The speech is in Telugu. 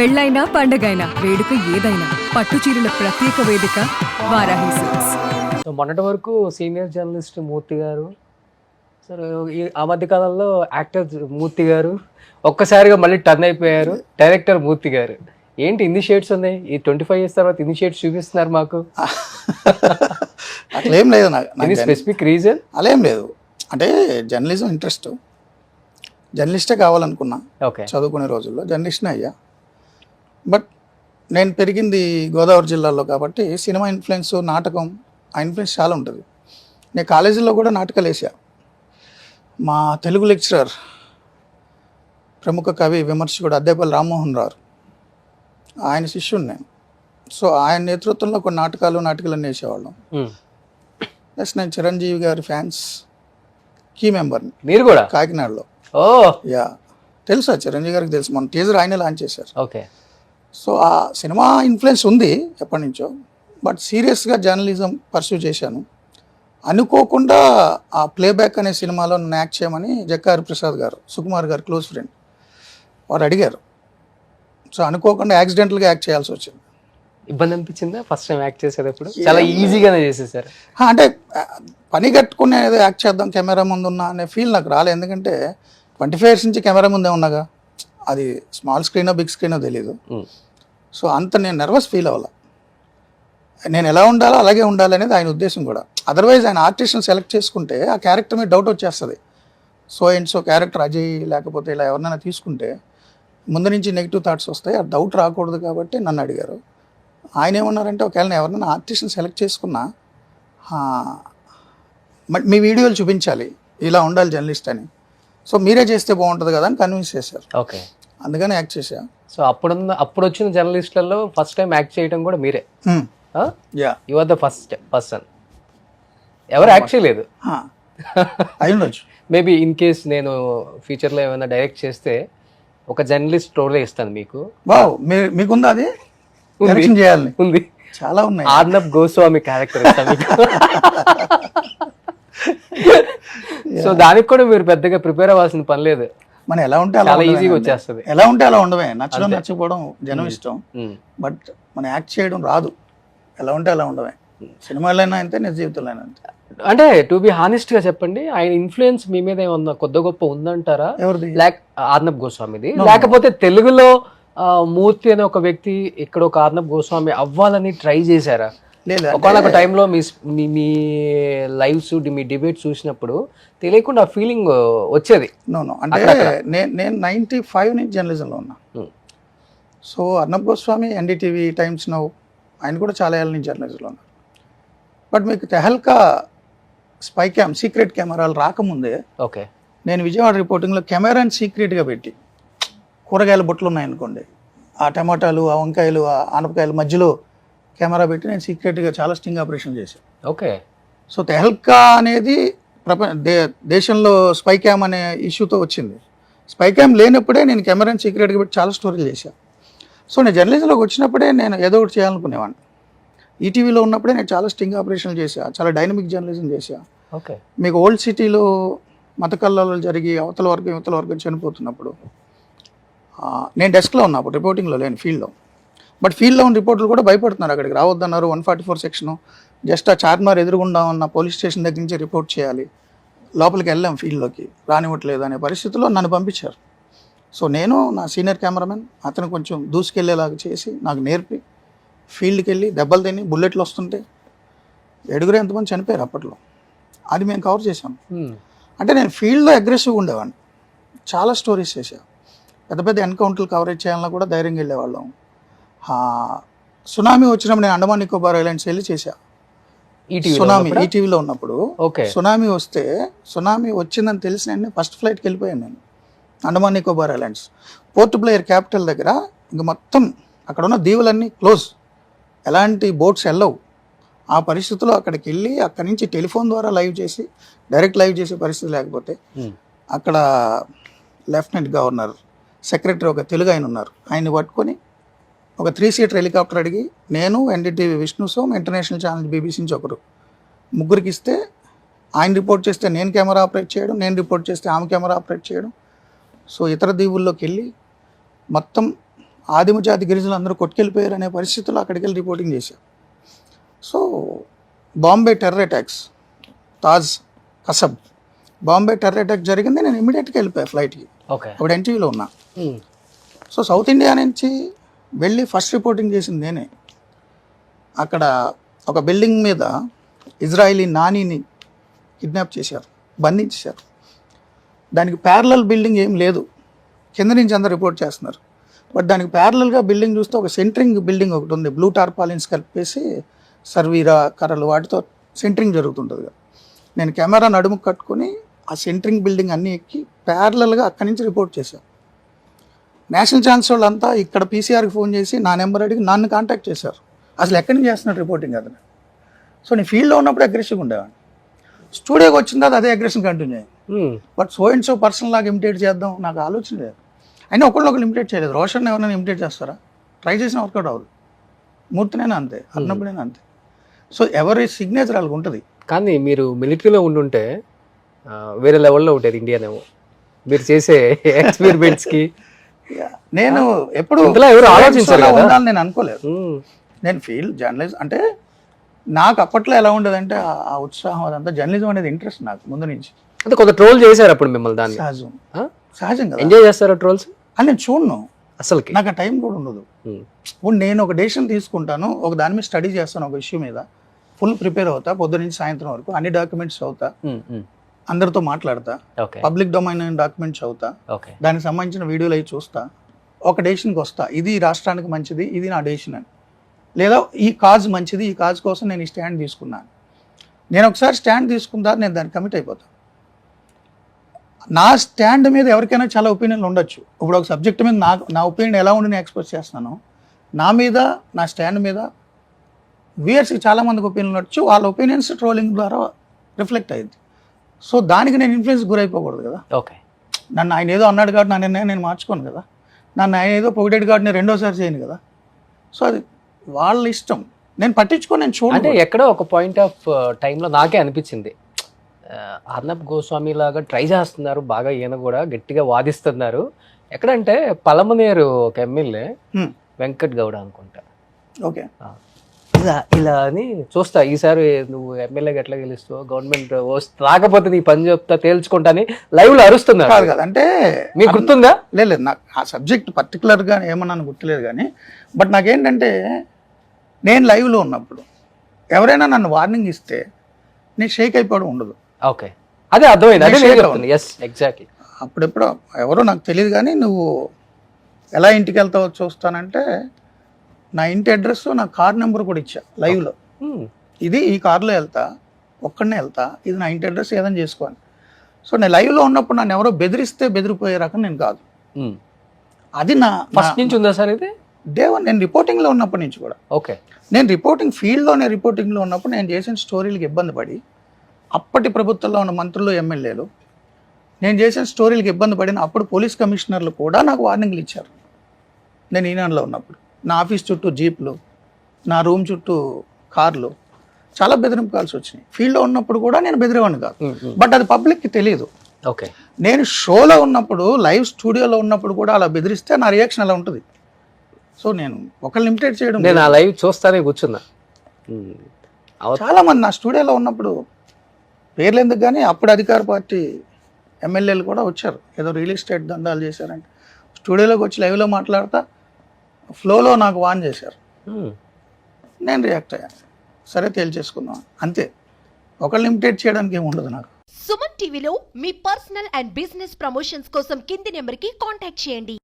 పెళ్ళైనా పండగైనా వేడుక ఏదైనా పట్టు చీరల ప్రత్యేక వేదిక వారాహి సిల్క్స్ సో మొన్నటి వరకు సీనియర్ జర్నలిస్ట్ మూర్తి గారు సరే ఈ ఆ మధ్య కాలంలో యాక్టర్ మూర్తి గారు ఒక్కసారిగా మళ్ళీ టర్న్ అయిపోయారు డైరెక్టర్ మూర్తి గారు. ఏంటి ఇన్ని షేడ్స్ ఉన్నాయి? ఈ ట్వంటీ ఫైవ్ ఇయర్స్ తర్వాత ఇన్ని షేడ్స్ చూపిస్తున్నారు మాకు. అట్లా ఏం లేదు నాకు స్పెసిఫిక్ రీజన్ అలా ఏం లేదు. అంటే జర్నలిజం ఇంట్రెస్ట్ జర్నలిస్టే కావాలనుకున్నా. ఓకే చదువుకునే రోజుల్లో జర్నలిస్ట్నే అయ్యా. బట్ నేను పెరిగింది గోదావరి జిల్లాలో కాబట్టి సినిమా ఇన్ఫ్లుయెన్స్ నాటకం ఆ ఇన్ఫ్లుయెన్స్ చాలా ఉంటుంది. నేను కాలేజీలో కూడా నాటకాలు వేసా మా తెలుగు లెక్చరర్ ప్రముఖ కవి విమర్శకుడు అద్దేపల్లి రామ్మోహన్ రావు ఆయన శిష్యుడు నేను. సో ఆయన నేతృత్వంలో కొన్ని నాటకాలు నాటకాలన్నీ వేసేవాళ్ళం. ప్లస్ నేను చిరంజీవి గారి ఫ్యాన్స్ కీ మెంబర్ని మీరు కూడా? కాకినాడలో. ఓ! యా. తెలుసా? చిరంజీవి గారికి తెలుసు. మన టీజర్ ఆయన లాంచ్ చేశారు. ఓకే. సో ఆ సినిమా ఇన్ఫ్లుయెన్స్ ఉంది ఎప్పటి నుంచో బట్ సీరియస్గా జర్నలిజం పర్సూ చేశాను. అనుకోకుండా ఆ ప్లేబ్యాక్ అనే సినిమాలో నన్ను యాక్ట్ చేయమని జక్కారి ప్రసాద్ గారు సుకుమార్ గారు క్లోజ్ ఫ్రెండ్ వారు అడిగారు. సో అనుకోకుండా యాక్సిడెంటల్గా యాక్ట్ చేయాల్సి వచ్చింది. ఇబ్బంది అనిపించిందా? ఫస్ట్ టైం యాక్ట్ చేసేటప్పుడు? చాలా ఈజీగానే చేసేసారు. అంటే పని కట్టుకుని ఏదో యాక్ట్ చేద్దాం కెమెరా ముందు ఉన్నా అనే ఫీల్ నాకు రాలేదు ఎందుకంటే ట్వంటీ ఫైవ్ ఇయర్స్ నుంచి కెమెరా ముందే ఉన్నాగా. అది స్మాల్ స్క్రీనో బిగ్ స్క్రీనో తెలియదు. సో అంత నేను నర్వస్ ఫీల్ అవ్వాల. నేను ఎలా ఉండాలో అలాగే ఉండాలి అనేది ఆయన ఉద్దేశం కూడా. అదర్వైజ్ ఆయన ఆర్టిస్ట్ని సెలెక్ట్ చేసుకుంటే ఆ క్యారెక్టర్ మీద డౌట్ వచ్చేస్తుంది. So and so character Ajay లేకపోతే ఇలా ఎవరినైనా తీసుకుంటే ముందు నుంచి నెగిటివ్ థాట్స్ వస్తాయి. ఆ డౌట్ రాకూడదు కాబట్టి నన్ను అడిగారు. ఆయన ఏమన్నారంటే ఒకవేళ నేను ఎవరైనా ఆర్టిస్ట్ని సెలెక్ట్ చేసుకున్నా మీ వీడియోలు చూపించాలి. ఇలా ఉండాలి జర్నలిస్ట్ అని. సో మీరే చేస్తే బాగుంటుంది కదా అని కన్విన్స్ చేశారు. ఓకే. అందుకని యాక్ట్ చేశా. సో అప్పుడున్న అప్పుడు వచ్చిన జర్నలిస్టులలో ఫస్ట్ టైం యాక్ట్ చేయడం కూడా మీరే. Yeah you are the first person ఎవరు యాక్ట్ చేయలేదు. మేబీ ఇన్ కేస్ నేను ఫ్యూచర్లో ఏమైనా డైరెక్ట్ చేస్తే ఒక జర్నలిస్ట్ రోలే ఇస్తాను మీకు. వావ్ మీ- మీకుందా అది. డైరెక్షన్ చేయాలని. ఉంది. చాలా ఉన్నాయి. ఆర్నబ్ గోస్వామి క్యారెక్టర్ ఇస్తాను మీకు. సో దానికి కూడా మీరు పెద్దగా ప్రిపేర్ అవ్వాల్సిన పని లేదు. మనం ఎలా ఉంటే అలా ఈజీగా. వచ్చేస్తుంది. ఎలా ఉంటే అలా ఉండమే నచ్చడం నచ్చకపోవడం జనం ఇష్టం. బట్ మనం యాక్ట్ చేయడం రాదు. ఎలా ఉంటే అలా ఉండమే సినిమాలైనా అంతే నిజ జీవితంలో అయినా అంతే. అంటే టు బి హానెస్ట్గా చెప్పండి ఆయన ఇన్ఫ్లుయెన్స్ మీ మీద ఏమన్నా కొద్ది గొప్ప ఉందంటారా? ఎవరిది? లేక ఆర్నబ్ గోస్వామిది. లేకపోతే తెలుగులో మూర్తి అనే ఒక వ్యక్తి ఇక్కడ ఒక ఆర్నబ్ గోస్వామి అవ్వాలని ట్రై చేశారా? లేదు ఒకనొక టైంలో మీ మీ లైవ్స్ మీ డిబేట్ చూసినప్పుడు తెలియకుండా ఫీలింగ్ వచ్చేది. నో నో అంటే నేను నేను నైంటీ ఫైవ్ నుంచి జర్నలిజంలో ఉన్నా. So Arnab Goswami NDTV Times Now ఆయన కూడా చాలా ఏళ్ళ నుంచి జర్నలిజంలో ఉన్నారు. బట్ మీకు తెహల్కా స్పై క్యామ్ సీక్రెట్ కెమెరాలు రాకముందే ఓకే నేను విజయవాడ రిపోర్టింగ్లో కెమెరాని సీక్రెట్గా పెట్టి కూరగాయల బుట్టలు ఉన్నాయనుకోండి ఆ టమాటాలు ఆ వంకాయలు ఆ ఆనపకాయల మధ్యలో కెమెరా పెట్టి నేను సీక్రెట్గా చాలా స్టింగ్ ఆపరేషన్ చేశాను. ఓకే. సో తెహల్కా అనేది ప్రపంచ దే దేశంలో స్పై క్యామ్ అనే ఇష్యూతో వచ్చింది. స్పై క్యామ్ లేనప్పుడే నేను కెమెరాని సీక్రెట్గా పెట్టి చాలా స్టోరీలు చేశాను సో నేను జర్నలిజంలోకి వచ్చినప్పుడే నేను ఏదో ఒకటి చేయాలనుకునేవాడిని. ఈటీవీలో ఉన్నప్పుడే నేను చాలా స్టింగ్ ఆపరేషన్లు చేశా చాలా డైనమిక్ జర్నలిజం చేశా. ఓకే. మీకు ఓల్డ్ సిటీలో మత కల్లాలు జరిగి అవతల వర్గం యువతల వర్గం చనిపోతున్నప్పుడు నేను డెస్క్లో ఉన్నా అప్పుడు రిపోర్టింగ్లో లేని ఫీల్డ్లో. బట్ ఫీల్డ్లో ఉన్న రిపోర్టర్లు కూడా భయపడుతున్నారు అక్కడికి. రావద్దన్నారు one forty four section. Just ఆ చార్మార్ ఎదురుగుండా ఉన్న పోలీస్ స్టేషన్ దగ్గర నుంచి రిపోర్ట్ చేయాలి. లోపలికి వెళ్ళాం ఫీల్డ్లోకి. రానివ్వట్లేదు అనే పరిస్థితిలో నన్ను పంపించారు. సో నేను నా సీనియర్ కెమెరామెన్ అతను కొంచెం దూసుకెళ్ళేలాగా చేసి నాకు నేర్పి ఫీల్డ్కి వెళ్ళి దెబ్బలు తిని బుల్లెట్లు వస్తుంటే ఏడుగురు ఎంతమంది చనిపోయారు అప్పట్లో. అది మేము కవర్ ఉమ్. అంటే నేను ఫీల్డ్లో అగ్రెసివ్గా ఉండేవాడిని. చాలా స్టోరీస్ చేశా. పెద్ద పెద్ద ఎన్కౌంటర్లు కవరేజ్ చేయాలన్నా కూడా ధైర్యంగా వెళ్ళేవాళ్ళం. సునామీ వచ్చినప్పుడు నేను అండమాన్ నికోబార్ ఐలాండ్స్ వెళ్ళి చేశా. సునామీ? ఈటీవీలో ఉన్నప్పుడు ఓకే. సునామీ వస్తే సునామీ వచ్చిందని తెలిసిన ఫస్ట్ ఫ్లైట్కి వెళ్ళిపోయాను నేను అండమాన్ నికోబార్ ఐలాండ్స్. పోర్ట్ ప్లేయర్ క్యాపిటల్ దగ్గర ఇంక మొత్తం అక్కడ ఉన్న దీవులన్నీ క్లోజ్. ఎలాంటి బోట్స్ వెళ్ళవు. ఆ పరిస్థితిలో అక్కడికి వెళ్ళి అక్కడి నుంచి టెలిఫోన్ ద్వారా లైవ్ చేసి డైరెక్ట్ లైవ్ చేసే పరిస్థితి లేకపోతే. అక్కడ లెఫ్టినెంట్ గవర్నర్ సెక్రటరీ ఒక తెలుగు ఆయన ఉన్నారు. ఆయన్ని పట్టుకొని ఒక త్రీ సీటర్ హెలికాప్టర్ అడిగి నేను NDTV Vishnu Som international channel BBC నుంచి ఒకరు. ముగ్గురికి ఇస్తే ఆయన రిపోర్ట్ చేస్తే నేను కెమెరా ఆపరేట్ చేయడం నేను రిపోర్ట్ చేస్తే ఆమె కెమెరా ఆపరేట్ చేయడం. సో ఇతర దీవుల్లోకి వెళ్ళి మొత్తం ఆదిమ జాతి గిరిజనులు అందరూ కొట్టుకెళ్ళిపోయారు అనే పరిస్థితుల్లో అక్కడికి వెళ్ళి రిపోర్టింగ్ చేశాను so Bombay terror attacks Taj Kasab Bombay terror attack జరిగింది నేను ఇమీడియట్గా వెళ్ళిపోయాను ఫ్లైట్కి ఓకే అప్పుడు ఎన్టీవీలో ఉన్నా. సో సౌత్ ఇండియా నుంచి వెళ్ళి ఫస్ట్ రిపోర్టింగ్ చేసింది నేనే. అక్కడ ఒక బిల్డింగ్ మీద ఇజ్రాయిలీ నానీని కిడ్నాప్ చేశారు బంధించేశారు. దానికి ప్యారలల్ బిల్డింగ్ ఏం లేదు. కింద నుంచి అందరు రిపోర్ట్ చేస్తున్నారు. బట్ దానికి ప్యారలల్గా బిల్డింగ్ చూస్తే ఒక సెంటరింగ్ బిల్డింగ్ ఒకటి ఉంది. బ్లూ టార్పాలిన్స్ కలిపేసి సర్వీరా కర్రలు వాటితో సెంటరింగ్ జరుగుతుంటుంది కదా. నేను కెమెరా నడుము కట్టుకొని ఆ సెంటరింగ్ బిల్డింగ్ అన్నీ ఎక్కి ప్యారలల్గా అక్కడి నుంచి రిపోర్ట్ చేశాను నేషనల్ ఛాన్స్ వాళ్ళంతా ఇక్కడ పీసీఆర్కి ఫోన్ చేసి నా నెంబర్ అడిగి నన్ను కాంటాక్ట్ చేశారు. అసలు ఎక్కడి నుంచి చేస్తున్నాడు రిపోర్టింగ్ అతను? సో నేను ఫీల్డ్లో ఉన్నప్పుడు అగ్రెసివ్గా ఉండేవాడిని. స్టూడియోకి వచ్చిన తర్వాత అదే అగ్రెషన్ కంటిన్యూ అయ్యింది but so and so person లాగా ఇమిటేట్ చేద్దాం నాకు ఆలోచన లేదు. అయినా ఒకళ్ళు ఒకళ్ళు ఇమిటేట్ చేయలేదు. రోషన్ ఎవరైనా ఇమిటేట్ చేస్తారా? ట్రై చేసిన వర్కౌట్ అవ్వదు. మూర్తినైనా అంతే అన్నప్పుడైనా అంతే. సో ఎవరి సిగ్నేచర్ వాళ్ళకి ఉంటుంది. కానీ మీరు మిలిటరీలో ఉండుంటే వేరే లెవెల్లో ఉంటారు ఇండియానేమో మీరు చేసే ఎక్స్పెరిమెంట్స్కి నేను ఎప్పుడు ఇంతలో ఎవరు. ఉండాలని నేను అనుకోలేదు. మ్మ్. నేను ఫీల్ జర్నలిజం అంటే నాకు అప్పట్లో ఎలా ఉండేదంటే ఆ- ఉత్సాహం అదంతా జర్నలిజం అనేది ఇంట్రెస్ట్ నాకు ముందు నుంచి. అంటే కొంత ట్రోల్ చేశారు అప్పుడు మిమ్మల్ని దాన్ని? సహజం? సహజం కదా. ఎంజాయ్ చేస్తారా ట్రోల్స్ అని నేను చూడను. అసలుకి? నాకు ఆ టైం కూడా ఉండదు. మ్మ్. ఇప్పుడు నేను ఒక డెసిషన్ తీసుకుంటాను ఒక దాని మీద స్టడీ చేస్తాను ఒక ఇష్యూ మీద. ఫుల్ ప్రిపేర్ అవుతా పొద్దు నుంచి సాయంత్రం వరకు అన్ని డాక్యుమెంట్స్ మ్మ్, మ్మ్. అందరితో మాట్లాడతా. పబ్లిక్ డొమైన్ డాక్యుమెంట్స్ చదువుతా. ఓకే. దానికి సంబంధించిన వీడియోలు అవి చూస్తా. ఒక డెసిషన్కి వస్తా. ఇది రాష్ట్రానికి మంచిది ఇది నా డెసిషన్ అని. లేదా ఈ కాజ్ మంచిది ఈ కాజ్ కోసం నేను ఈ స్టాండ్ తీసుకున్నాను. నేను ఒకసారి స్టాండ్ తీసుకుందా నేను దాన్ని కమిట్ అయిపోతాను నా స్టాండ్ మీద ఎవరికైనా చాలా ఒపీనియన్లు ఉండొచ్చు. ఇప్పుడు ఒక సబ్జెక్ట్ మీద నా నా ఒపీనియన్ ఎలా ఉండి నేను ఎక్స్ప్రెస్ చేస్తాను నా మీద నా స్టాండ్ మీద వ్యూయర్స్కి చాలామందికి ఒపీనియన్ ఉండొచ్చు. వాళ్ళ ఒపీనియన్స్ ట్రోలింగ్ ద్వారా రిఫ్లెక్ట్ అయ్యింది సో దానికి నేను ఇన్ఫ్లుయెన్స్ గురైపోకూడదు కదా. ఓకే. నన్ను ఆయన ఏదో అన్నాడు కాబట్టి నా నిర్ణయం నేను మార్చుకోను కదా. నన్ను ఆయన ఏదో పొగిడేడు కాబట్టి నేను రెండోసారి చేయను కదా. సో అది వాళ్ళ ఇష్టం. నేను పట్టించుకొని నేను అంటే చూడండి ఎక్కడో ఒక పాయింట్ ఆఫ్ టైంలో నాకే అనిపించింది. ఆ, అర్నబ్ గోస్వామి లాగా ట్రై చేస్తున్నారు బాగా ఈయన కూడా గట్టిగా వాదిస్తున్నారు. ఎక్కడంటే పలమనేరు ఒక ఎమ్మెల్యే. వెంకట్ గౌడ అనుకుంటా. ఓకే. ఇలా ఇలా అని చూస్తా. ఈసారి నువ్వు ఎమ్మెల్యేగా ఎట్లా గెలుస్తావు గవర్నమెంట్ రాకపోతే నీ పని చెప్తా తేల్చుకుంటా అని లైవ్లో అరుస్తున్నారు. కాదు కదా అంటే మీకు గుర్తుందా? లేదు లేదు. నాకు ఆ సబ్జెక్ట్ పర్టికులర్గా ఏమన్నాను గుర్తులేదు కానీ బట్ నాకేంటంటే నేను లైవ్లో ఉన్నప్పుడు ఎవరైనా నన్ను వార్నింగ్ ఇస్తే నేను షేక్ అయిపోవడం ఉండదు. ఓకే. అదే అర్థమైంది ఎస్ ఎగ్జాక్ట్లీ అప్పుడెప్పుడు ఎవరో నాకు తెలియదు కానీ నువ్వు ఎలా ఇంటికి వెళ్తావో చూస్తానంటే నా ఇంటి అడ్రస్ నా కార్ నెంబర్ కూడా ఇచ్చా లైవ్లో ఇది ఈ కార్లో వెళ్తా ఒక్కడనే వెళ్తా ఇది నా ఇంటి అడ్రస్ ఏదైనా చేసుకోని సో నేను లైవ్లో ఉన్నప్పుడు నన్ను ఎవరో బెదిరిస్తే బెదిరిపోయే రకం నేను కాదు. అది నా ఫస్ట్ నుంచి ఉందా సార్ ఇది? దేవన్ నేను రిపోర్టింగ్లో ఉన్నప్పటి నుంచి కూడా. ఓకే. నేను రిపోర్టింగ్ ఫీల్డ్లోనే రిపోర్టింగ్లో ఉన్నప్పుడు నేను చేసిన స్టోరీలకు ఇబ్బంది పడి అప్పటి ప్రభుత్వంలో ఉన్న మంత్రులు ఎమ్మెల్యేలు నేను చేసిన స్టోరీలకు ఇబ్బంది పడిన అప్పుడు పోలీస్ కమిషనర్లు కూడా నాకు వార్నింగ్లు ఇచ్చారు. నేను ఈనాడులో ఉన్నప్పుడు. నా ఆఫీస్ చుట్టూ జీప్లు నా రూమ్ చుట్టూ కార్లు చాలా బెదిరింపు కాల్సి వచ్చినాయి ఫీల్డ్లో ఉన్నప్పుడు కూడా నేను బెదిరేవాడిని కాదు. బట్ అది పబ్లిక్కి తెలియదు ఓకే. నేను షోలో ఉన్నప్పుడు లైవ్ స్టూడియోలో ఉన్నప్పుడు కూడా అలా బెదిరిస్తే నా రియాక్షన్ అలా ఉంటుంది. సో నేను ఒకళ్ళు ఇమిటేట్ చేయడం నేను ఆ లైవ్ చూస్తానే కూర్చున్నా. ఉమ్. అవ- చాలా మంది నా స్టూడియోలో ఉన్నప్పుడు పేర్లు ఎందుకు కానీ అప్పుడు అధికార పార్టీ ఎమ్మెల్యేలు కూడా వచ్చారు. ఏదో రియల్ ఎస్టేట్ దందాలు చేశారంటే. స్టూడియోలోకి వచ్చి లైవ్లో మాట్లాడతా ఫ్లోలో నాకు వాన్ చేశారు. ఉమ్. నేను రియాక్ట్ అయ్యాను సరే తేల్చేసుకుందాం. అంతే. ఒకళ్ళు ఇమిటేట్ చేయడానికి ఏమి ఉండదు నాకు. సుమన్ టీవీలో మీ పర్సనల్ అండ్ బిజినెస్ ప్రమోషన్స్ కోసం కింది నెంబర్కి కాంటాక్ట్ చేయండి.